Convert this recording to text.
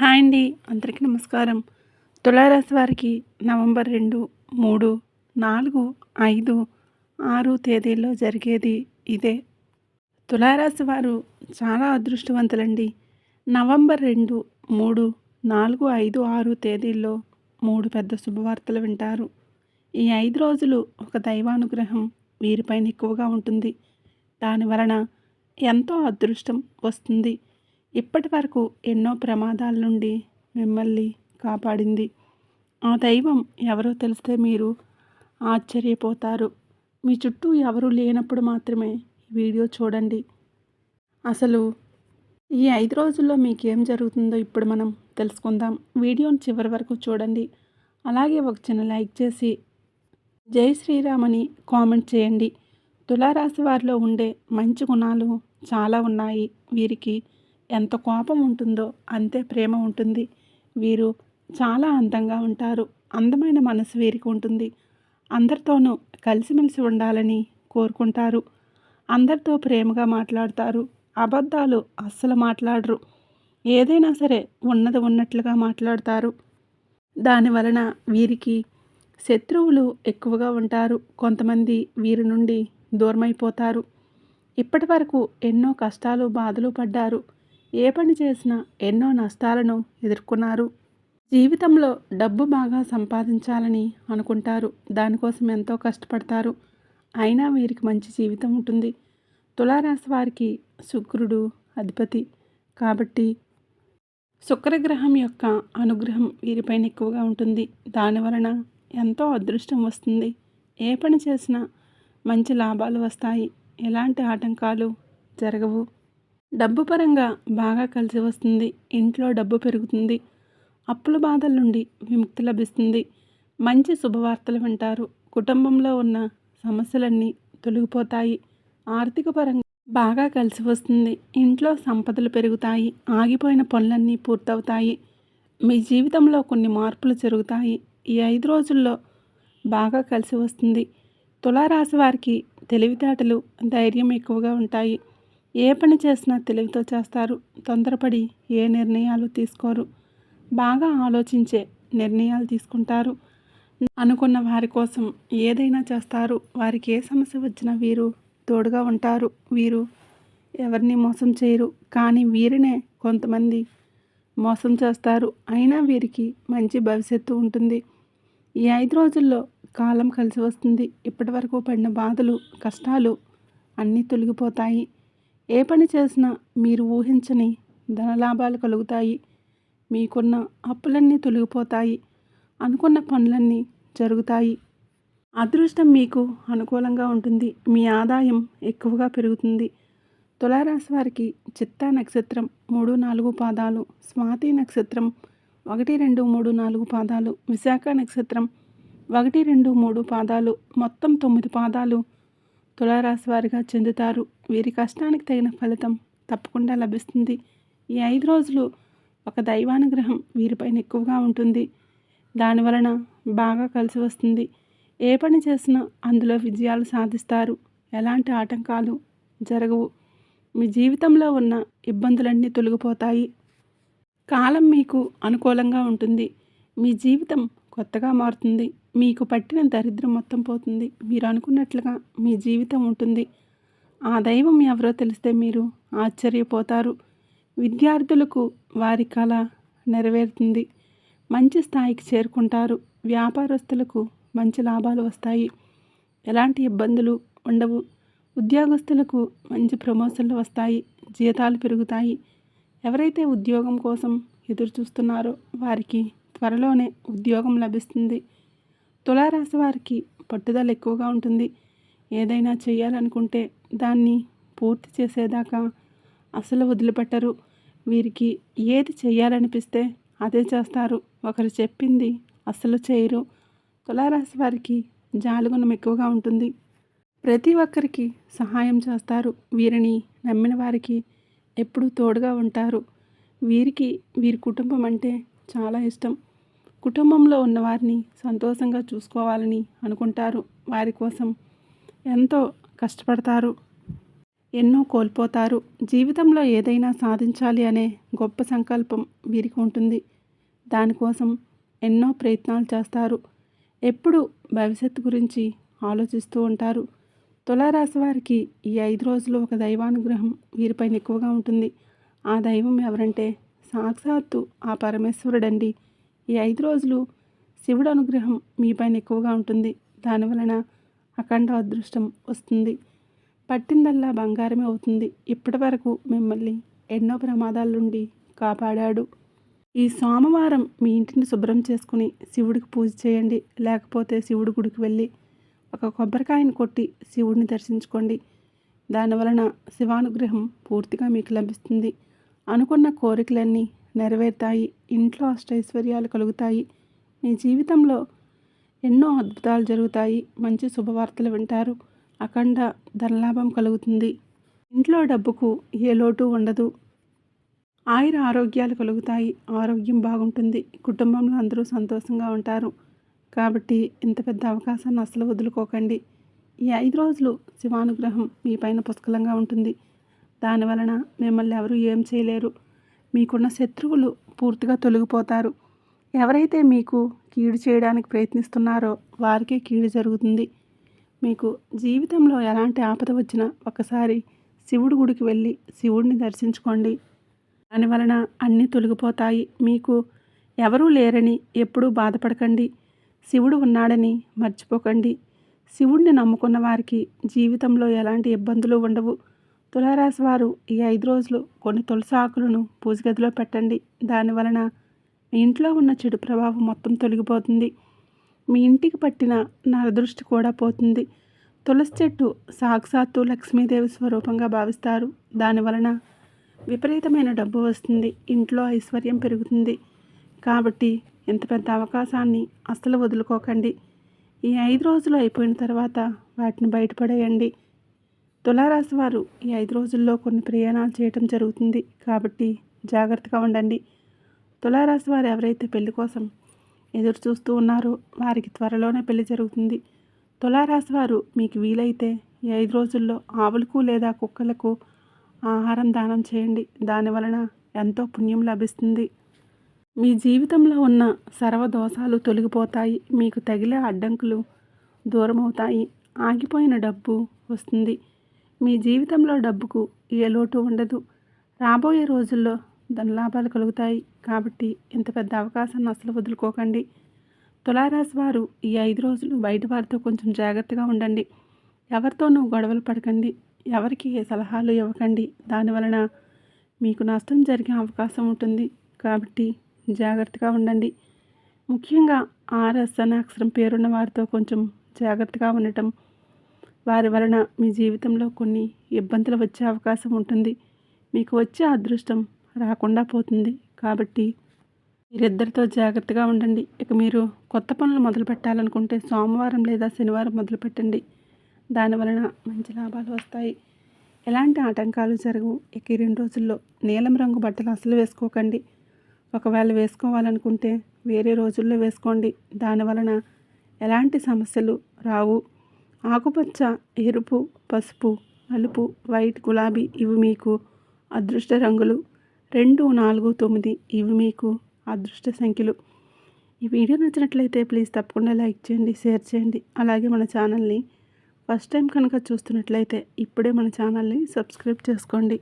Hi అండి. అందరికీ నమస్కారం. తులారాశి వారికి నవంబర్ రెండు మూడు నాలుగు ఐదు ఆరు తేదీల్లో జరిగేది ఇదే. తులారాశి వారు చాలా అదృష్టవంతులండి. నవంబర్ రెండు మూడు నాలుగు ఐదు ఆరు తేదీల్లో మూడు పెద్ద శుభవార్తలు వింటారు. ఈ ఐదు రోజులు ఒక దైవానుగ్రహం వీరిపైన ఎక్కువగా ఉంటుంది. దాని వలన ఎంతో అదృష్టం వస్తుంది. ఇప్పటి వరకు ఎన్నో ప్రమాదాల నుండి మిమ్మల్ని కాపాడింది. ఆ దైవం ఎవరో తెలిస్తే మీరు ఆశ్చర్యపోతారు. మీ చుట్టూ ఎవరు లేనప్పుడు మాత్రమే వీడియో చూడండి. అసలు ఈ ఐదు రోజుల్లో మీకు ఏం జరుగుతుందో ఇప్పుడు మనం తెలుసుకుందాం. వీడియోని చివరి వరకు చూడండి. అలాగే ఒక చిన్న లైక్ చేసి జై శ్రీరామని కామెంట్ చేయండి. తులారాశి వారిలో ఉండే మంచి గుణాలు చాలా ఉన్నాయి. వీరికి ఎంత కోపం ఉంటుందో అంతే ప్రేమ ఉంటుంది. వీరు చాలా అందంగా ఉంటారు. అందమైన మనసు వీరికి ఉంటుంది. అందరితోనూ కలిసిమెలిసి ఉండాలని కోరుకుంటారు. అందరితో ప్రేమగా మాట్లాడతారు. అబద్ధాలు అస్సలు మాట్లాడరు. ఏదైనా సరే ఉన్నది ఉన్నట్లుగా మాట్లాడతారు. దాని వలన వీరికి శత్రువులు ఎక్కువగా ఉంటారు. కొంతమంది వీరి నుండి దూరమైపోతారు. ఇప్పటి వరకు ఎన్నో కష్టాలు బాధలు పడ్డారు. ఏ పని చేసినా ఎన్నో నష్టాలను ఎదుర్కొన్నారు. జీవితంలో డబ్బు బాగా సంపాదించాలని అనుకుంటారు. దానికోసం ఎంతో కష్టపడతారు. అయినా వీరికి మంచి జీవితం ఉంటుంది. తులారాశి వారికి శుక్రుడు అధిపతి. కాబట్టి శుక్రగ్రహం యొక్క అనుగ్రహం వీరిపైన ఎక్కువగా ఉంటుంది. దాని వలన ఎంతో అదృష్టం వస్తుంది. ఏ పని చేసినా మంచి లాభాలు వస్తాయి. ఎలాంటి ఆటంకాలు జరగవు. డబ్బు పరంగా బాగా కలిసి వస్తుంది. ఇంట్లో డబ్బు పెరుగుతుంది. అప్పుల బాధల నుండి విముక్తి లభిస్తుంది. మంచి శుభవార్తలు వింటారు. కుటుంబంలో ఉన్న సమస్యలన్నీ తొలగిపోతాయి. ఆర్థిక పరంగా బాగా కలిసి వస్తుంది. ఇంట్లో సంపదలు పెరుగుతాయి. ఆగిపోయిన పనులన్నీ పూర్తవుతాయి. మీ జీవితంలో కొన్ని మార్పులు జరుగుతాయి. ఈ ఐదు రోజుల్లో బాగా కలిసి వస్తుంది. తులారాశి వారికి తెలివితేటలు ధైర్యం ఎక్కువగా ఉంటాయి. ఏ పని చేసినా తెలివితో చేస్తారు. తొందరపడి ఏ నిర్ణయాలు తీసుకోరు. బాగా ఆలోచించే నిర్ణయాలు తీసుకుంటారు. అనుకున్న వారి కోసం ఏదైనా చేస్తారు. వారికి ఏ సమస్య వచ్చినా వీరు తోడుగా ఉంటారు. వీరు ఎవరిని మోసం చేయరు. కానీ వీరినే కొంతమంది మోసం చేస్తారు. అయినా వీరికి మంచి భవిష్యత్తు ఉంటుంది. ఈ ఐదు రోజుల్లో కాలం కలిసి వస్తుంది. ఇప్పటివరకు పడిన బాధలు కష్టాలు అన్నీ తొలగిపోతాయి. ఏ పని చేసినా మీరు ఊహించని ధనలాభాలు కలుగుతాయి. మీకున్న అప్పులన్నీ తొలగిపోతాయి. అనుకున్న పనులన్నీ జరుగుతాయి. అదృష్టం మీకు అనుకూలంగా ఉంటుంది. మీ ఆదాయం ఎక్కువగా పెరుగుతుంది. తులారాశి వారికి చిత్తా నక్షత్రం మూడు నాలుగు పాదాలు స్వాతి నక్షత్రం ఒకటి రెండు మూడు నాలుగు పాదాలు విశాఖ నక్షత్రం ఒకటి రెండు మూడు పాదాలు మొత్తం తొమ్మిది పాదాలు తులారాశి వారిగా చెందుతారు. వీరి కష్టానికి తగిన ఫలితం తప్పకుండా లభిస్తుంది. ఈ ఐదు రోజులు ఒక దైవానుగ్రహం వీరిపైన ఎక్కువగా ఉంటుంది. దాని వలన బాగా కలిసి వస్తుంది. ఏ పని చేసినా అందులో విజయాలు సాధిస్తారు. ఎలాంటి ఆటంకాలు జరగవు. మీ జీవితంలో ఉన్న ఇబ్బందులన్నీ తొలగిపోతాయి. కాలం మీకు అనుకూలంగా ఉంటుంది. మీ జీవితం కొత్తగా మారుతుంది. మీకు పట్టిన దరిద్రం మొత్తం పోతుంది. మీరు అనుకున్నట్లుగా మీ జీవితం ఉంటుంది. ఆ దైవం ఎవరో తెలిస్తే మీరు ఆశ్చర్యపోతారు. విద్యార్థులకు వారి కళ నెరవేరుతుంది. మంచి స్థాయికి చేరుకుంటారు. వ్యాపారస్తులకు మంచి లాభాలు వస్తాయి. ఎలాంటి ఇబ్బందులు ఉండవు. ఉద్యోగస్తులకు మంచి ప్రమోషన్లు వస్తాయి. జీతాలు పెరుగుతాయి. ఎవరైతే ఉద్యోగం కోసం ఎదురు చూస్తున్నారో వారికి త్వరలోనే ఉద్యోగం లభిస్తుంది. తులారాశి వారికి పట్టుదల ఎక్కువగా ఉంటుంది. ఏదైనా చేయాలనుకుంటే దాన్ని పూర్తి చేసేదాకా అసలు వదిలిపెట్టరు. వీరికి ఏది చేయాలనిపిస్తే అదే చేస్తారు. ఒకరు చెప్పింది అసలు చేయరు. తులారాశి వారికి జాలుగుణం ఎక్కువగా ఉంటుంది. ప్రతి ఒక్కరికి సహాయం చేస్తారు. వీరిని నమ్మిన వారికి ఎప్పుడూ తోడుగా ఉంటారు. వీరికి వీరి కుటుంబం అంటే చాలా ఇష్టం. కుటుంబంలో ఉన్నవారిని సంతోషంగా చూసుకోవాలని అనుకుంటారు. వారి కోసం ఎంతో కష్టపడతారు. ఎన్నో కోల్పోతారు. జీవితంలో ఏదైనా సాధించాలి అనే గొప్ప సంకల్పం వీరికి ఉంటుంది. దానికోసం ఎన్నో ప్రయత్నాలు చేస్తారు. ఎప్పుడు భవిష్యత్తు గురించి ఆలోచిస్తూ ఉంటారు. తులారాశి వారికి ఈ ఐదు రోజులు ఒక దైవానుగ్రహం వీరిపైన ఎక్కువగా ఉంటుంది. ఆ దైవం ఎవరంటే సాక్షాత్తు ఆ పరమేశ్వరుడండి. ఈ ఐదు రోజులు శివుడు అనుగ్రహం మీపైన ఎక్కువగా ఉంటుంది. దానివలన అఖండ అదృష్టం వస్తుంది. పట్టిందల్లా బంగారమే అవుతుంది. ఇప్పటి వరకు మిమ్మల్ని ఎన్నో ప్రమాదాల నుండి కాపాడాడు. ఈ సోమవారం మీ ఇంటిని శుభ్రం చేసుకుని శివుడికి పూజ చేయండి. లేకపోతే శివుడి గుడికి వెళ్ళి ఒక కొబ్బరికాయను కొట్టి శివుడిని దర్శించుకోండి. దానివలన శివానుగ్రహం పూర్తిగా మీకు లభిస్తుంది. అనుకున్న కోరికలన్నీ నెరవేరుతాయి. ఇంట్లో అష్టైశ్వర్యాలు కలుగుతాయి. మీ జీవితంలో ఎన్నో అద్భుతాలు జరుగుతాయి. మంచి శుభవార్తలు వింటారు. అఖండ ధనలాభం కలుగుతుంది. ఇంట్లో డబ్బుకు ఏ లోటు ఉండదు. ఆయుర ఆరోగ్యాలు కలుగుతాయి. ఆరోగ్యం బాగుంటుంది. కుటుంబంలో అందరూ సంతోషంగా ఉంటారు. కాబట్టి ఇంత పెద్ద అవకాశాన్ని అసలు వదులుకోకండి. ఈ ఐదు రోజులు శివానుగ్రహం మీ పైన పుష్కలంగా ఉంటుంది. దానివలన మిమ్మల్ని ఎవరు ఏం చేయలేరు. మీకున్న శత్రువులు పూర్తిగా తొలగిపోతారు. ఎవరైతే మీకు కీడు చేయడానికి ప్రయత్నిస్తున్నారో వారికే కీడు జరుగుతుంది. మీకు జీవితంలో ఎలాంటి ఆపద వచ్చినా ఒకసారి శివుడి గుడికి వెళ్ళి శివుడిని దర్శించుకోండి. దానివలన అన్నీ తొలగిపోతాయి. మీకు ఎవరూ లేరని ఎప్పుడూ బాధపడకండి. శివుడు ఉన్నాడని మర్చిపోకండి. శివుడిని నమ్ముకున్న వారికి జీవితంలో ఎలాంటి ఇబ్బందులు ఉండవు. తులారాశి వారు ఈ ఐదు రోజులు కొన్ని తులసి ఆకులను పూజగదిలో పెట్టండి. దానివలన మీ ఇంట్లో ఉన్న చెడు ప్రభావం మొత్తం తొలగిపోతుంది. మీ ఇంటికి పట్టిన నరదృష్టి కూడా పోతుంది. తులసి చెట్టు సాక్షాత్తు లక్ష్మీదేవి స్వరూపంగా భావిస్తారు. దానివలన విపరీతమైన డబ్బు వస్తుంది. ఇంట్లో ఐశ్వర్యం పెరుగుతుంది. కాబట్టి ఇంత పెద్ద అవకాశాన్ని అస్సలు వదులుకోకండి. ఈ ఐదు రోజులు అయిపోయిన తర్వాత వాటిని బయటపడేయండి. తులారాశి వారు ఈ ఐదు రోజుల్లో కొన్ని ప్రయాణాలు చేయటం జరుగుతుంది. కాబట్టి జాగ్రత్తగా ఉండండి. తులారాశి వారు ఎవరైతే పెళ్ళి కోసం ఎదురు చూస్తూ ఉన్నారో వారికి త్వరలోనే పెళ్ళి జరుగుతుంది. తులారాశి వారు మీకు వీలైతే ఈ ఐదు రోజుల్లో ఆవులకు లేదా కుక్కలకు ఆహారం దానం చేయండి. దానివలన ఎంతో పుణ్యం లభిస్తుంది. మీ జీవితంలో ఉన్న సర్వదోషాలు తొలగిపోతాయి. మీకు తగిలే అడ్డంకులు దూరమవుతాయి. ఆగిపోయిన డబ్బు వస్తుంది. మీ జీవితంలో డబ్బుకు ఏ లోటు ఉండదు. రాబోయే రోజుల్లో ధనలాభాలు కలుగుతాయి. కాబట్టి ఇంత పెద్ద అవకాశాన్ని అసలు వదులుకోకండి. తులారాశి వారు ఈ ఐదు రోజులు బయట వారితో కొంచెం జాగ్రత్తగా ఉండండి. ఎవరితోనూ గొడవలు పడకండి. ఎవరికి ఏ సలహాలు ఇవ్వకండి. దానివలన మీకు నష్టం జరిగే అవకాశం ఉంటుంది. కాబట్టి జాగ్రత్తగా ఉండండి. ముఖ్యంగా ఆర్ఎస్ అనే అక్షరం పేరున్న వారితో కొంచెం జాగ్రత్తగా ఉండటం వారి వలన మీ జీవితంలో కొన్ని ఇబ్బందులు వచ్చే అవకాశం ఉంటుంది. మీకు వచ్చే అదృష్టం రాకుండా పోతుంది. కాబట్టి మీరిద్దరితో జాగ్రత్తగా ఉండండి. ఇక మీరు కొత్త పనులు మొదలు పెట్టాలనుకుంటే సోమవారం లేదా శనివారం మొదలు పెట్టండి. దానివలన మంచి లాభాలు వస్తాయి. ఎలాంటి ఆటంకాలు జరగవు. ఇక ఈ రెండు రోజుల్లో నీలం రంగు బట్టలు అసలు వేసుకోకండి. ఒకవేళ వేసుకోవాలనుకుంటే వేరే రోజుల్లో వేసుకోండి. దానివలన ఎలాంటి సమస్యలు రావు. ఆకుపచ్చ ఎరుపు పసుపు నలుపు వైట్ గులాబీ ఇవి మీకు అదృష్ట రంగులు. రెండు నాలుగు తొమ్మిది ఇవి మీకు అదృష్ట సంఖ్యలు. ఈ వీడియో నచ్చినట్లయితే ప్లీజ్ తప్పకుండా లైక్ చేయండి షేర్ చేయండి. అలాగే మన ఛానల్ని ఫస్ట్ టైం కనుక చూస్తున్నట్లయితే ఇప్పుడే మన ఛానల్ని సబ్స్క్రైబ్ చేసుకోండి.